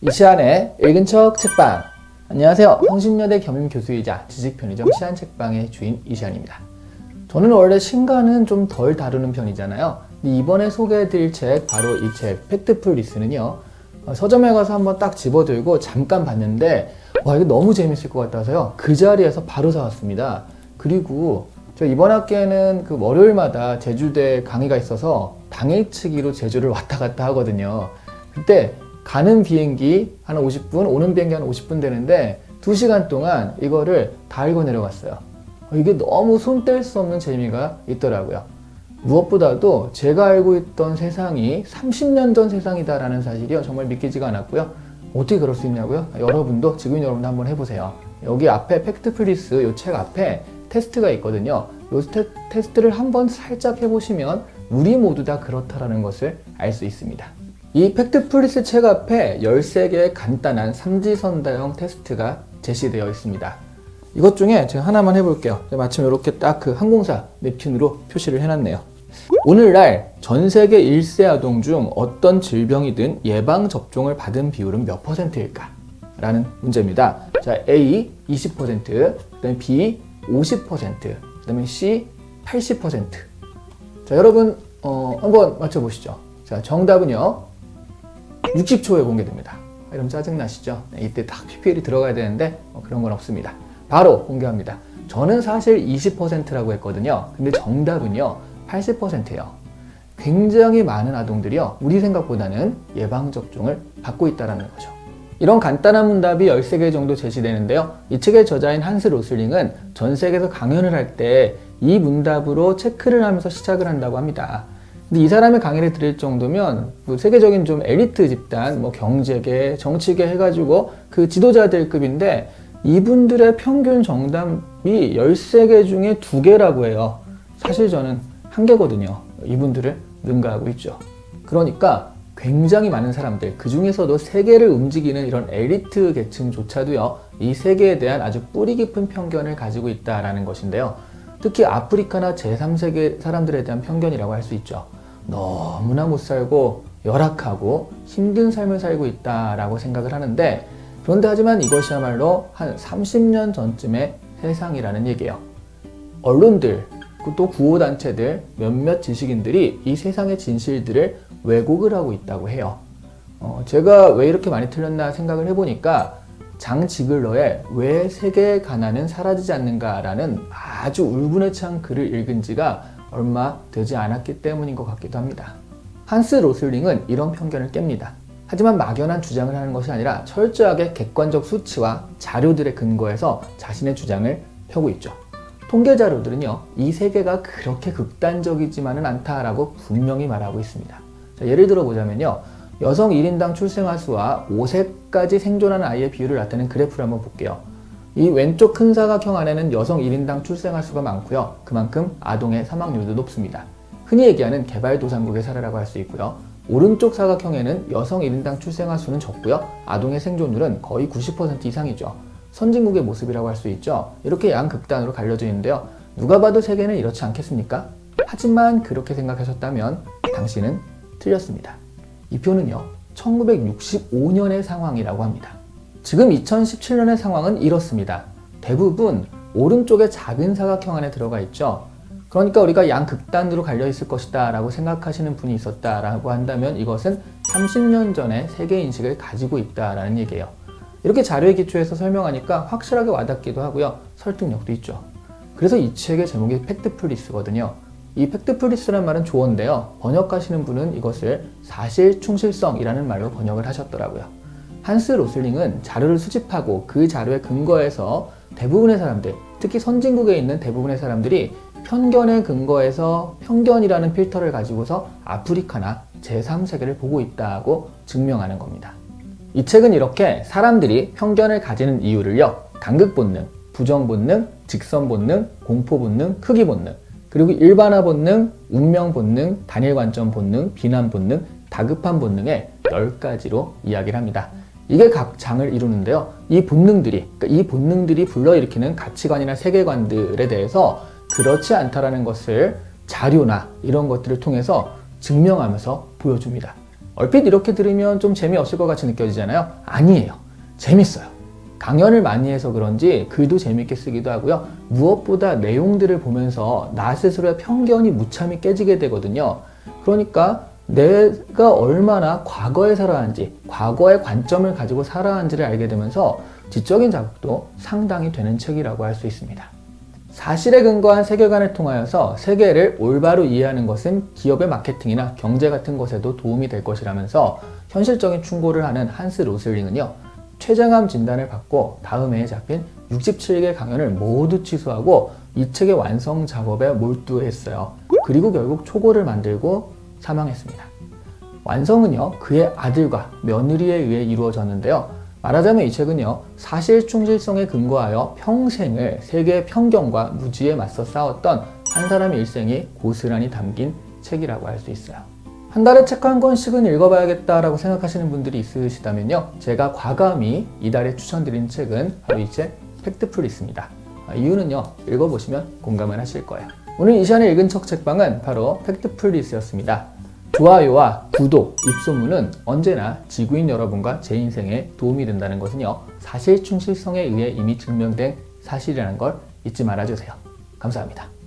이시안의 읽은 척 책방. 안녕하세요. 성신여대 겸임 교수이자 지식편의점 시안 책방의 주인 이시안입니다. 저는 원래 신간은 좀 덜 다루는 편이잖아요. 이번에 소개해드릴 책, 바로 이 책, 팩트풀 리스는요. 어, 서점에 가서 한번 딱 집어들고 잠깐 봤는데, 와, 이거 너무 재밌을 것 같아서요. 그 자리에서 바로 사왔습니다. 그리고 저 이번 학기에는 그 월요일마다 제주대 강의가 있어서 당일치기로 제주를 왔다 갔다 하거든요. 그때 가는 비행기 한 50분, 오는 비행기 한 50분 되는데 2시간 동안 이거를 다 읽어 내려갔어요. 어, 이게 너무 손 뗄 수 없는 재미가 있더라고요. 무엇보다도 제가 알고 있던 세상이 30년 전 세상이다라는 사실이요. 정말 믿기지가 않았고요. 어떻게 그럴 수 있냐고요? 여러분도, 지금 여러분도 한번 해보세요. 여기 앞에 팩트 플리스 이책 앞에 테스트가 있거든요. 이 테스트를 한번 살짝 해보시면 우리 모두 다 그렇다라는 것을 알 수 있습니다. 이 팩트 플리스 책 앞에 13개의 간단한 삼지선다형 테스트가 제시되어 있습니다. 이것 중에 제가 하나만 해볼게요. 마침 이렇게 딱 그 항공사 냅킨으로 표시를 해놨네요. 오늘날 전 세계 1세 아동 중 어떤 질병이든 예방 접종을 받은 비율은 몇 퍼센트일까? 라는 문제입니다. 자, A 20%, 그다음에 B 50%, 그다음에 C 80%. 자, 여러분 어, 한번 맞춰 보시죠. 자, 정답은요. 60초에 공개됩니다. 이러면 짜증나시죠? 네, 이때 딱 PPL이 들어가야 되는데 어, 그런 건 없습니다. 바로 공개합니다. 저는 사실 20%라고 했거든요. 근데 정답은요. 80%예요. 굉장히 많은 아동들이요. 우리 생각보다는 예방접종을 받고 있다는 거죠. 이런 간단한 문답이 13개 정도 제시되는데요. 이 책의 저자인 한스 로슬링은 전 세계에서 강연을 할 때 이 문답으로 체크를 하면서 시작을 한다고 합니다. 근데 이 사람의 강의를 들을 정도면 뭐 세계적인 좀 엘리트 집단, 뭐 경제계, 정치계 해가지고 그 지도자들급인데 이분들의 평균 정답이 13개 중에 2개라고 해요. 사실 저는 한 개거든요. 이분들을 능가하고 있죠. 그러니까 굉장히 많은 사람들, 그 중에서도 세계를 움직이는 이런 엘리트 계층조차도요, 이 세계에 대한 아주 뿌리 깊은 편견을 가지고 있다라는 것인데요. 특히 아프리카나 제3세계 사람들에 대한 편견이라고 할 수 있죠. 너무나 못 살고 열악하고 힘든 삶을 살고 있다라고 생각을 하는데 그런데 하지만 이것이야말로 한 30년 전쯤의 세상이라는 얘기예요. 언론들, 또 구호단체들, 몇몇 지식인들이 이 세상의 진실들을 왜곡을 하고 있다고 해요. 어, 제가 왜 이렇게 많이 틀렸나 생각을 해보니까 장 지글러의 왜 세계의 가난은 사라지지 않는가라는 아주 울분해찬 글을 읽은 지가 얼마 되지 않았기 때문인 것 같기도 합니다. 한스 로슬링은 이런 편견을 깹니다. 하지만 막연한 주장을 하는 것이 아니라 철저하게 객관적 수치와 자료들의 근거에서 자신의 주장을 펴고 있죠. 통계 자료들은요, 이 세계가 그렇게 극단적이지만은 않다라고 분명히 말하고 있습니다. 자, 예를 들어 보자면요, 여성 1인당 출생아 수와 5세까지 생존하는 아이의 비율을 나타내는 그래프를 한번 볼게요. 이 왼쪽 큰 사각형 안에는 여성 1인당 출생아 수가 많고요. 그만큼 아동의 사망률도 높습니다. 흔히 얘기하는 개발도상국의 사례라고 할 수 있고요. 오른쪽 사각형에는 여성 1인당 출생아 수는 적고요. 아동의 생존율은 거의 90% 이상이죠. 선진국의 모습이라고 할 수 있죠. 이렇게 양극단으로 갈려져 있는데요. 누가 봐도 세계는 이렇지 않겠습니까? 하지만 그렇게 생각하셨다면 당신은 틀렸습니다. 이 표는요, 1965년의 상황이라고 합니다. 지금 2017년의 상황은 이렇습니다. 대부분 오른쪽에 작은 사각형 안에 들어가 있죠. 그러니까 우리가 양극단으로 갈려 있을 것이다 라고 생각하시는 분이 있었다라고 한다면 이것은 30년 전의 세계 인식을 가지고 있다라는 얘기예요. 이렇게 자료에 기초해서 설명하니까 확실하게 와닿기도 하고요. 설득력도 있죠. 그래서 이 책의 제목이 팩트플리스거든요. 이 팩트플리스란 말은 조어인데요. 번역하시는 분은 이것을 사실 충실성이라는 말로 번역을 하셨더라고요. 한스 로슬링은 자료를 수집하고 그 자료에 근거해서 대부분의 사람들, 특히 선진국에 있는 대부분의 사람들이 편견에 근거해서 편견이라는 필터를 가지고서 아프리카나 제3세계를 보고 있다고 증명하는 겁니다. 이 책은 이렇게 사람들이 편견을 가지는 이유를요, 간극 본능, 부정 본능, 직선 본능, 공포 본능, 크기 본능, 그리고 일반화 본능, 운명 본능, 단일 관점 본능, 비난 본능, 다급한 본능의 10가지로 이야기를 합니다. 이게 각 장을 이루는데요. 이 본능들이, 그러니까 이 본능들이 불러일으키는 가치관이나 세계관들에 대해서 그렇지 않다라는 것을 자료나 이런 것들을 통해서 증명하면서 보여줍니다. 얼핏 이렇게 들으면 좀 재미없을 것 같이 느껴지잖아요. 아니에요. 재밌어요. 강연을 많이 해서 그런지 글도 재밌게 쓰기도 하고요. 무엇보다 내용들을 보면서 나 스스로의 편견이 무참히 깨지게 되거든요. 그러니까 내가 얼마나 과거에 살아왔는지, 과거의 관점을 가지고 살아왔는지를 알게 되면서 지적인 자극도 상당히 되는 책이라고 할 수 있습니다. 사실에 근거한 세계관을 통하여서 세계를 올바로 이해하는 것은 기업의 마케팅이나 경제 같은 것에도 도움이 될 것이라면서 현실적인 충고를 하는 한스 로슬링은요, 췌장암 진단을 받고 다음 해에 잡힌 67개 강연을 모두 취소하고 이 책의 완성 작업에 몰두했어요. 그리고 결국 초고를 만들고 사망했습니다. 완성은요, 그의 아들과 며느리에 의해 이루어졌는데요. 말하자면 이 책은요, 사실 충실성에 근거하여 평생을 세계의 편견과 무지에 맞서 싸웠던 한 사람의 일생이 고스란히 담긴 책이라고 할 수 있어요. 한 달에 책 한 권씩은 읽어봐야겠다라고 생각하시는 분들이 있으시다면요, 제가 과감히 이달에 추천드린 책은 바로 이 책 팩트풀리스입니다. 아, 이유는요, 읽어보시면 공감을 하실 거예요. 오늘 이 시간에 읽은 척 책방은 바로 팩트풀리스였습니다. 좋아요와 구독, 입소문은 언제나 지구인 여러분과 제 인생에 도움이 된다는 것은요, 사실 충실성에 의해 이미 증명된 사실이라는 걸 잊지 말아주세요. 감사합니다.